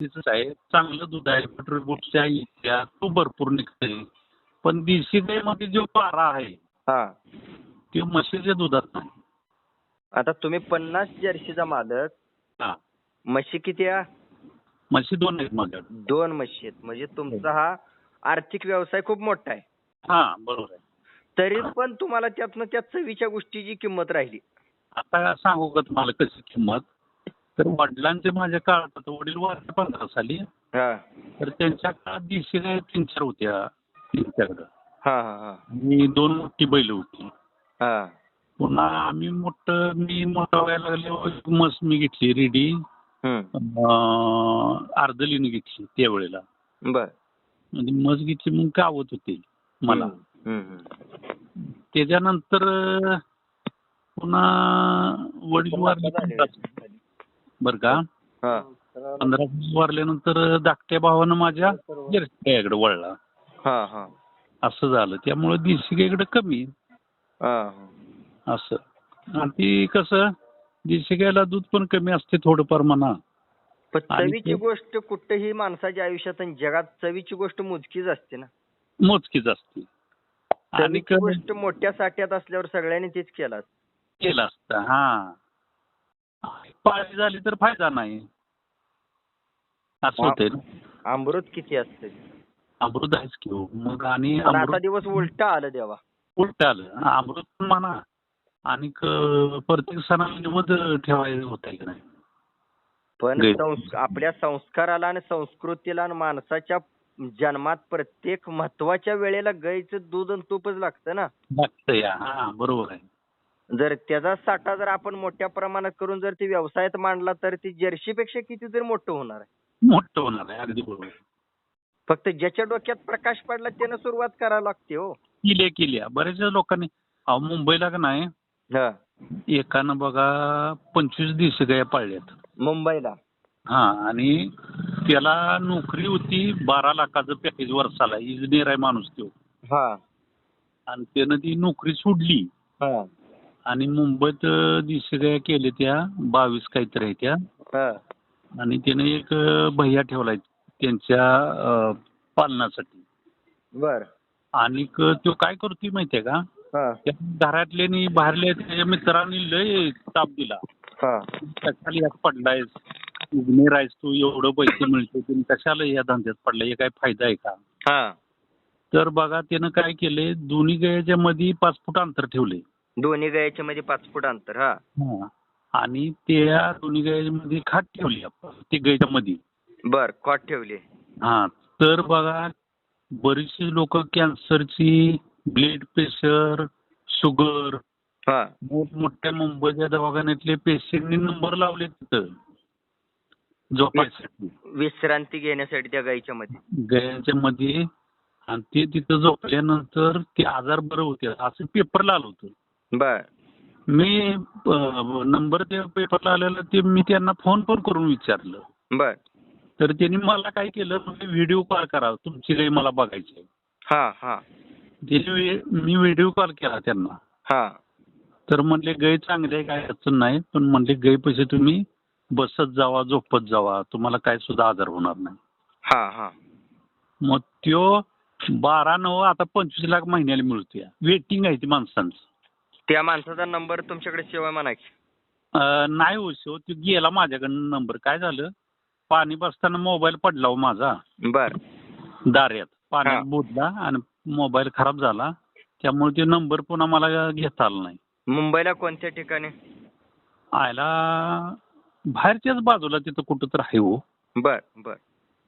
म्हशीचंच आहे. चांगलं दूध आहे. बटर बुटच्या इत्या तो भरपूर निघतंय. पण देशी गाईमध्ये जो पारा आहे हा. तो म्हशीच्या दुधात नाही. आता तुम्ही पन्नास जर्सीचा मालक. हा. म्हशी किती आहे? म्हशी दोन आहेत माझ्याकडे. दोन म्हशी आहेत. म्हणजे तुमचा हा आर्थिक व्यवसाय खूप मोठा आहे. हा बरोबर आहे. तरी पण तुम्हाला त्यातनं त्या चवीच्या गोष्टीची किंमत राहिली. आता सांगू का तुम्हाला कशी किंमत? तर वडिलांचे माझ्या काळात आता वडील वारले पंधरा साली. हा. तर त्यांच्या काळात देशी गाय तीन चार होत्या त्यांच्याकडं. हा हा हा. आणि दोन मोठी बैल होती. हा. पुन्हा आम्ही मोठं मी मोठा व्हायला लागल्यावर म्हस मी घेतली रेडी. हम्म. अर्धलीने घेतली त्यावेळेला. बर. म्हणजे म्हस घेतली मग गावत होते मला. त्याच्यानंतर पुन्हा वडील वारले बर का? पंधरा दिवस वारल्यानंतर धाकट्या भावानं माझ्या गायकडे वळला. हा हा. असं झालं. त्यामुळे देशी गायकडे कमी. असं. आणि ती कसं गायला दूध पण कमी असते थोडंफार म्हणा. पण चवीची गोष्ट कुठेही माणसाच्या आयुष्यात आणि जगात चवीची गोष्ट मोजकीच असते ना. मोजकीच असते. आणि गोष्ट मोठ्या साठ्यात असल्यावर सगळ्यांनी तेच केलं केलं असतं. हा. पाळी झाली तर फायदा नाही. असं. होतंय ना. अमृत किती असते अमृत आहेच की हो. मग आणि पण आता अमृत दिवस उलट आलं देवा. उलट आलं. अमृत पण म्हणा. आणि क- प्रत्येक सणाला निमत ठेवायचं होत आहे की नाही? पण संस- आपल्या संस्काराला आणि संस्कृतीला आणि माणसाच्या जन्मात प्रत्येक महत्त्वाच्या वेळेला गाईचं दूध आणि तूपच लागतं ना. लागतं या. हा बरोबर आहे. जर त्याचा साठा जर आपण मोठ्या प्रमाणात करून जर ती व्यवसायात मांडला तर ती जर्सीपेक्षा कितीतरी मोठं होणार आहे. मोठं होणार आहे अगदी बरोबर. फक्त ज्याच्या डोक्यात प्रकाश पडला त्यानं सुरुवात करायला लागते हो. किल्ल्या किल्ल्या बऱ्याच लोकांनी अहो मुंबईला का नाही हा. एकानं बघा पंचवीस दिवशी गाया पाळल्यात. मुंबईला. हा आणि त्याला नोकरी होती बारा लाखाचं पॅकेज वर्षाला इंजिनियर आहे माणूस तो. हा. आणि त्यानं ती नोकरी सोडली. हा. आणि मुंबईत दिवशी गाया केल्या त्या बावीस काहीतरी आहे त्या. हा. आणि त्यानं एक भैया ठेवलाय त्यांच्या अं, पालनासाठी. बर. आणि तो काय करतोय माहितीये का? हा. त्या घरातल्यानी बाहेरल्या त्याच्या मित्रांनी लय ताप दिला. हा. कशाला यात पडलायस? इंजिनियर आहेस तू एवढं पैसे मिळते तुम्ही कशाला या धंद्यात पडलाय? हे काय फायदा आहे का? हा. तर बघा त्यानं काय केलंय? दोन्ही गायच्या मध्ये पाच फूट अंतर ठेवले दोन्ही गायच्या मध्ये पाच फूट अंतर हा. आणि त्या दोन्ही गायच्या मध्ये खाट ठेवली आपण ते गायच्या मध्ये बर कॉट ठेवली. हा. तर बघा बरीचशी लोक कॅन्सरची ब्लड प्रेशर शुगर हा. मोठमोठ्या मुंबईच्या दवाखान्यातले पेशंटनी नंबर लावले तिथं. झोपायसाठी विश्रांती घेण्यासाठी त्या गायच्या मध्ये गायांच्या मध्ये आणि ते तिथं झोपल्यानंतर ते आजार बरं होते. असं पेपरला आलं होतं. बर. मी नंबर त्या पेपरला आलेला ते मी त्यांना फोन पण करून विचारलं. बर. तर त्यांनी मला काय केलं म्हणजे व्हिडिओ कॉल करा तुमची गाई मला बघायची आहे. हा हा. त्यांनी मी व्हिडिओ कॉल केला त्यांना. हा. तर म्हणले गाय चांगली आहे काय अडचण नाही. पण म्हणले गाय पैसे तुम्ही बसत जावा झोपत जावा तुम्हाला काय सुद्धा आजार होणार नाही. हा हा. मग त्यो बारा नऊ आता पंचवीस लाख महिन्याला मिळतोय. वेटिंग आहे ती माणसांचं. त्या माणसाचा नंबर तुमच्याकडे सेवा म्हणा की. अं, नाही हो शिव तो गेला माझ्याकडनं नंबर. काय झालं? पाणी बसताना मोबाईल पडला हो माझा. बर. दाऱ्यात. हा. पाण्यात बुडला आणि मोबाईल खराब झाला. त्यामुळे ते नंबर पुन्हा मला घेता आला नाही. मुंबईला कोणत्या ठिकाणी? आयला बाहेरच्याच बाजूला तिथं कुठं तर आहे हो. बर बर.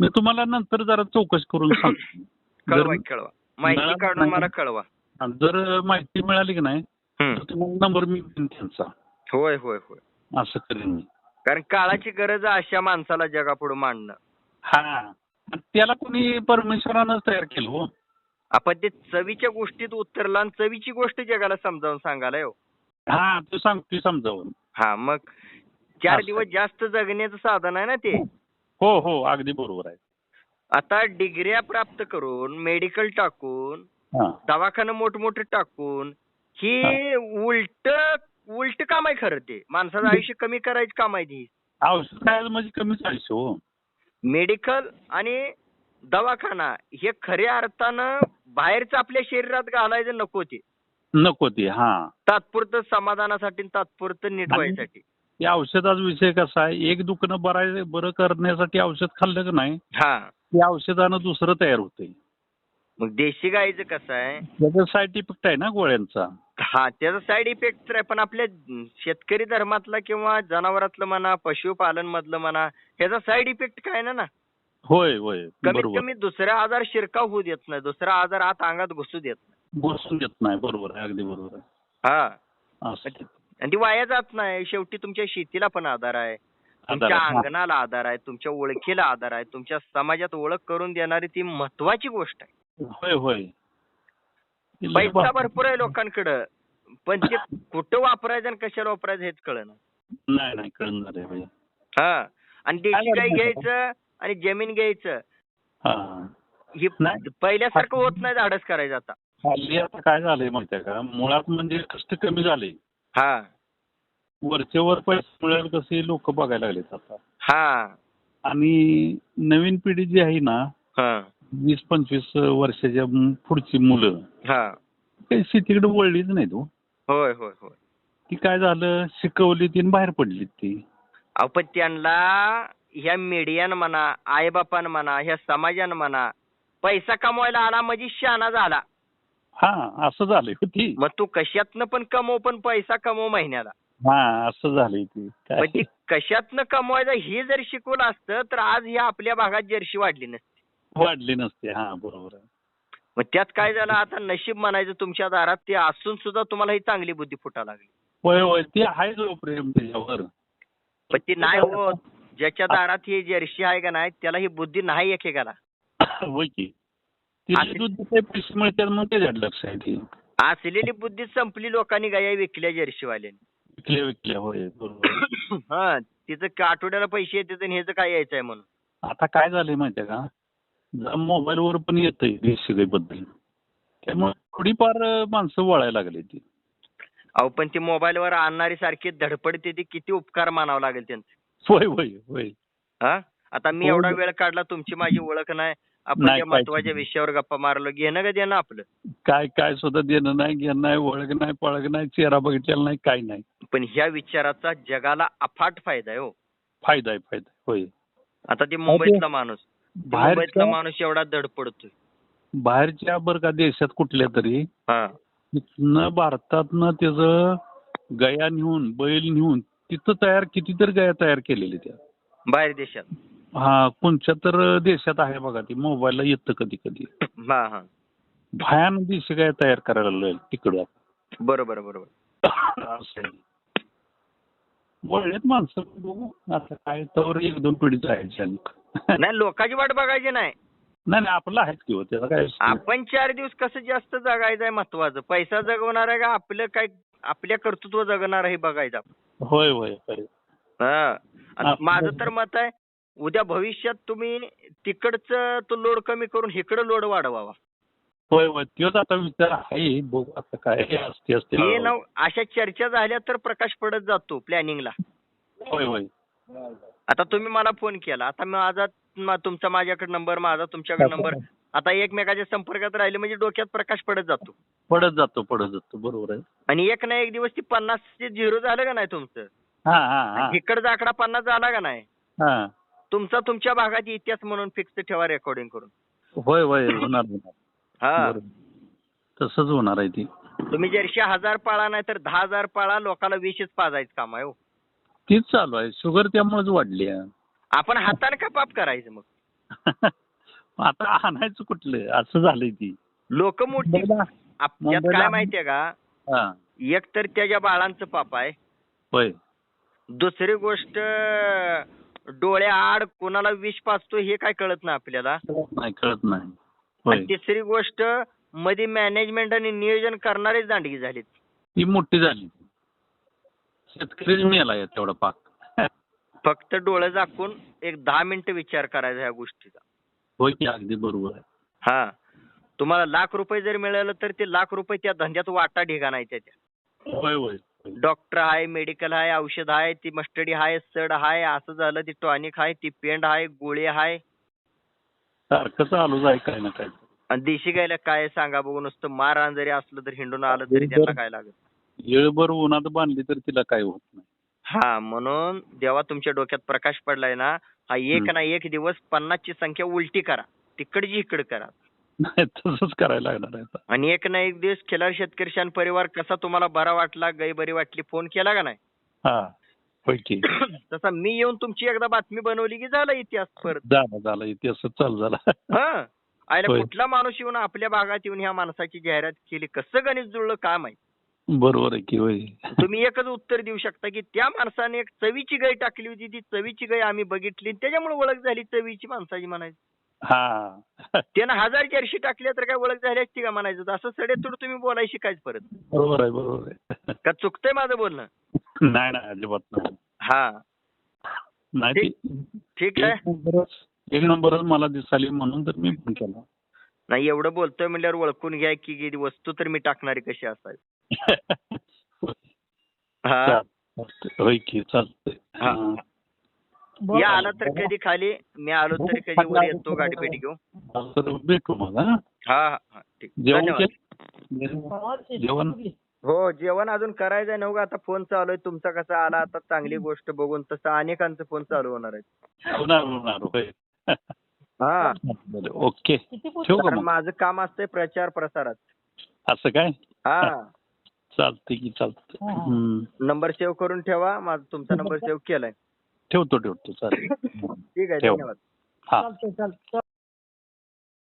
मी तुम्हाला नंतर जरा चौकशी करून सांगतो. कळवा जर- कळवा. माहिती मिळालं काढून. मला कळवा. जर माहिती मिळाली की नाही. तर तुम्हाला नंबर मी त्यांचा. होय होय होय. असं करेन मी. कारण काळाची गरज अशा माणसाला जगापुढे मांडणं. हा. त्याला कोणी परमेश्वरानंच तयार केलं हो. आपण ते चवीच्या गोष्टीत उतरला आणि चवीची गोष्ट जगाला समजावून सांगायला हो. हा तू सांगतो समजावून. हा मग चार. दिवस जास्त जगण्याचं साधन आहे ना ते? हो हो अगदी बरोबर आहे. आता डिग्र्या प्राप्त करून मेडिकल टाकून दवाखाना मोठमोठे टाकून ही. उलट उलट काम आहे खरं ते. माणसाचं आयुष्य कमी करायचं काम आहे ती. औषध खायला म्हणजे कमीच आयुष्य हो. मेडिकल आणि दवाखाना हे खऱ्या अर्थानं बाहेरच आपल्या शरीरात घालायचं नको ते. नको ती हा. तात्पुरतं समाधानासाठी आणि तात्पुरतं नीट आणि- व्हायसाठी. या औषधाचा विषय कसा आहे एक दुखणं बराय बरं करण्यासाठी औषध खाल्लं की नाही हा. त्या औषधानं दुसरं तयार होतंय. मग देशी गाईचं कसं आहे? त्याचा साईड इफेक्ट आहे ना गोळ्यांचा. हा त्याचा साईड इफेक्ट आहे पण आपल्या शेतकरी धर्मातला किंवा जनावरातलं म्हणा पशुपालन मधलं म्हणा ह्याचा साईड इफेक्ट काय ना ना? होय होय कमीत बरोबर. कमी दुसरा आजार शिरकाव होऊ देत नाही दुसरा आजार आत अंगात घुसू देत नाही. बसून देत नाही बरोबर आहे अगदी बरोबर आहे. हा. असं आणि ती वाया जात नाही शेवटी तुमच्या शेतीला पण आधार आहे तुमच्या. हा. अंगणाला आधार आहे तुमच्या ओळखीला आधार आहे तुमच्या समाजात ओळख करून देणारी ती महत्वाची गोष्ट आहे. होय होय. पैसा भरपूर आहे लोकांकडं. पण ते कुठं वापरायचं आणि कशाला वापरायचं हेच कळना. नाही नाही कळणार आहे भैया. हा. आणि देशी काय घ्यायचं आणि जमीन घ्यायचं. हा. पहिल्यासारखं होत नाही धाडस करायचं आता. हल्ली आता काय झालंय माहितीये का? मुळात म्हणजे कष्ट कमी झाले. हा. वरचे वर पैसे मिळेल कसे लोक बघायला लागलेत आता. हा. आणि नवीन पिढी जी आहे ना हा. वीस पंचवीस वर्षाच्या पुढची मुलं. हा. काही शेतीकडे वळलीच नाही तो होय होय होय. ती काय झालं? शिकवली ती बाहेर पडली ती. अहो पण त्यांना ह्या मीडियानं म्हणा आईबापानं म्हणा ह्या समाजानं म्हणा पैसा कमवायला आला म्हणजे शाना झाला. हा असं झालंय हो ती. मग तू कशातनं पण कमव पण पैसा कमव महिन्याला. हा असं झालंय ती. पण काय ती कशातनं कमवायचं हे जर शिकवलं असतं तर आज ह्या आपल्या भागात जर्शी वाढली नसती. वाढली नसते. हा बरोबर आहे. मग त्यात काय झालं? आता नशीब म्हणायचं तुमच्या दारात ते असून सुद्धा तुम्हाला ही चांगली बुद्धी फुटा लागली. होय होय ती आहे जो प्रेम त्याच्यावर. पण ती नाही होत. ज्याच्या दारात ही जर्शी आहे का नाही त्याला ही बुद्धी नाही एकेकाला. होय की. तिथे असं- दूध काही पैसे मिळतात मग त्याच्यात लक्ष आहे ती असलेली बुद्धी संपली लोकांनी गाया विकल्या जर्शीवाल्यांनी? विकल्या विकल्या होय बरोबर. हा तिचं का- आठवड्याला पैसे येतात आणि ह्याचं काय यायचंय म्हणून? आता काय झालंय माहितीये का? मोबाईलवर पण येतंय देशी बद्दल त्यामुळे थोडीफार माणसं वळायला लागली ती. अहो पण ती मोबाईलवर आणणारी सारखी धडपडते ती किती उपकार मानावं लागेल त्यांचं. होय होय होय. हा? आता मी हो, एवढा. वेळ काढला तुमची माझी ओळख नाही. आपण महत्त्वाच्या. विषयावर गप्पा मारलो. घेणं का देणं आपलं? काय काय सुद्धा देणं नाही घेणं नाही ओळख नाही पळख नाही चेहरा बघितलेला नाही काय नाही. पण ह्या विचाराचा जगाला अफाट फायदा आहे हो. फायदा आहे फायदा आहे. होय. आता ते मुंबईतला माणूस. मुंबईतला बाहेरच्या माणूस एवढा धडपडतोय बाहेरच्या बरं का देशात कुठल्या तरी तिथनं भारतातनं त्याचं गया नेऊन बैल नेऊन तिथं तयार कितीतरी गया तयार केलेली त्या. बाहेर देशात. हा कोणत्या तर देशात आहे बघा ती मोबाईलला येतं कधी कधी. भयानक दिवशी काय तयार करायला लागलं तिकडं. बरोबर बरोबर. वळलेत माणसं बघू. आता काय तर एक दोन पिढी जायची नाही लोकांची वाट बघायची नाही. नाही नाही आपलं आहेच किंवा त्याचा काय आपण चार दिवस कसं जास्त जगायचं आहे महत्वाचं? पैसा जगवणार आहे का आपलं काय आपल्या कर्तृत्व जगणार आहे हे बघायचं. होय होय हा. माझं तर मत आहे उद्या भविष्यात तुम्ही तिकडचं तो लोड कमी करून इकडं लोड वाढवावा. होय होय तोच आता विचार आहे बघू आता काय हे असते असते. हे ना अशा चर्चा झाल्या तर प्रकाश पडत जातो प्लॅनिंगला. होय होय. आता तुम्ही मला फोन केला. आता माझा मा- तुमचा माझ्याकडे नंबर माझा तुमच्याकडे नंबर. आता एकमेकाच्या संपर्कात राहिले म्हणजे डोक्यात प्रकाश पडत जातो. पडत जातो पडत जातो. बरोबर आहे. आणि एक ना एक दिवस ती पन्नास झिरो झालं का नाही तुमचं? हा हा हा. इकडचा आकडा पन्नास झाला का नाही? हा. तुमचा तुमच्या भागात इतिहास म्हणून फिक्स ठेवा रेकॉर्डिंग करून. होय होय होणार होणार. हा. बरोबर. तसंच होणार आहे ती. तुम्ही जरशी हजार पाळा नाही तर दहा हजार पाळा लोकांना विषच पाजायचं काम आहे हो. तीच चालू आहे. शुगर त्यामुळेच वाढली आहे. आपण हाताने का पाप करायचं मग? आता आणायचं कुठलं? असं झालंय ती. लोक मोठी काय माहितीये का? हा. एक तर त्याच्या बाळांचं पाप आहे. होय. दुसरी गोष्ट डोळ्या आड कोणाला विष पाचतो हे काय कळत नाही आपल्याला. कळत नाही. तिसरी गोष्टमध्ये मॅनेजमेंट आणि नियोजन करणारेच दांडगी झालीत. ती मोठी झाली शेतकरीच मिळाला आहे तेवढा पाक. फक्त डोळे झाकून एक दहा मिनिटं विचार करायचा ह्या गोष्टीचा. होय की अगदी बरोबर आहे. हा. तुम्हाला लाख रुपये जर मिळालं तर ते लाख रुपये त्या धंद्यात वाटा ढिगा नाही त्याच्या होय होय. डॉक्टर आहे मेडिकल आहे औषध आहे ती मस्टडी आहे सड आहे असं झालं ती टॉनिक आहे ती पेंड आहे गोळी आहे सारखं चालूच आहे काय ना काय आणि देशी गायला काय सांगा बघू नुसतं मारहाण जरी असलं तर हिंडून आलं तरी त्यांना काय लागत? येळभर उन्हात बांधली तर तिला काय होत नाही. हा म्हणून जेव्हा तुमच्या डोक्यात प्रकाश पडलाय ना हा एक. ना एक दिवस पन्नासची संख्या उलटी करा. तिकडची इकडे करा. नाही तसंच करायला लागणार आहे. आणि एक ना एक दिवस खिलार शेतकरी शान परिवार कसा तुम्हाला बरा वाटला गै बरी वाटली फोन केला का नाही? हा होय की. तसा मी येऊन तुमची एकदा बातमी बनवली की झाला इतिहास परत? झालं झालं इतिहास चालू झाला. हा आयला होय. कुठला माणूस येऊन आपल्या भागात येऊन ह्या माणसाची जाहिरात केली? कसं गणित जुळलं काय माहीत? बरोबर आहे की होय. तुम्ही एकच उत्तर देऊ शकता की त्या माणसाने एक चवीची गाय टाकली होती ती चवीची गाय आम्ही बघितली त्याच्यामुळे ओळख झाली चवीची माणसाची म्हणायची. हा. त्यानं हजार चारशे टाकल्या तर काय ओळख झाली असती का म्हणायचं. असं सडेतोड तुम्ही बोलायला शिकायचं परत. बरोबर आहे बरोबर आहे. का चुकतंय माझं बोलणं? नाही नाही अजिबात नाही. हा. नाही ठीक आहे. एक नंबरच मला दिसाली म्हणून तर मी फोन केला. नाही एवढं बोलतोय म्हणल्यावर ओळखून घ्या की वस्तू तर मी टाकणारी कशी असावी? हा. चालतंय. होय की चालतंय. हा. या आला तर कधी खाली? मी आलो तरी कधी वर येतो गाडी पेटी घेऊन. भेटू मग हा. हा हा हा. ठीक. जेवण हो जेवण अजून करायचंय नव्हतं आता फोन चालू आहे. तुमचा कसा आला आता चांगली गोष्ट बघून तसं अनेकांचं फोन चालू होणार आहे होणार होणार होय. हा. ओके. माझं काम असतंय प्रचार प्रसारात. असं काय? हा. चालतंय की चालतंय. हम्म. नंबर सेव्ह करून ठेवा माझा तुमचा नंबर सेव्ह केलाय. ठेवतो ठेवतो. चालेल. ठीक आहे ठेव. धन्यवाद. हा. चालतंय चालतंय.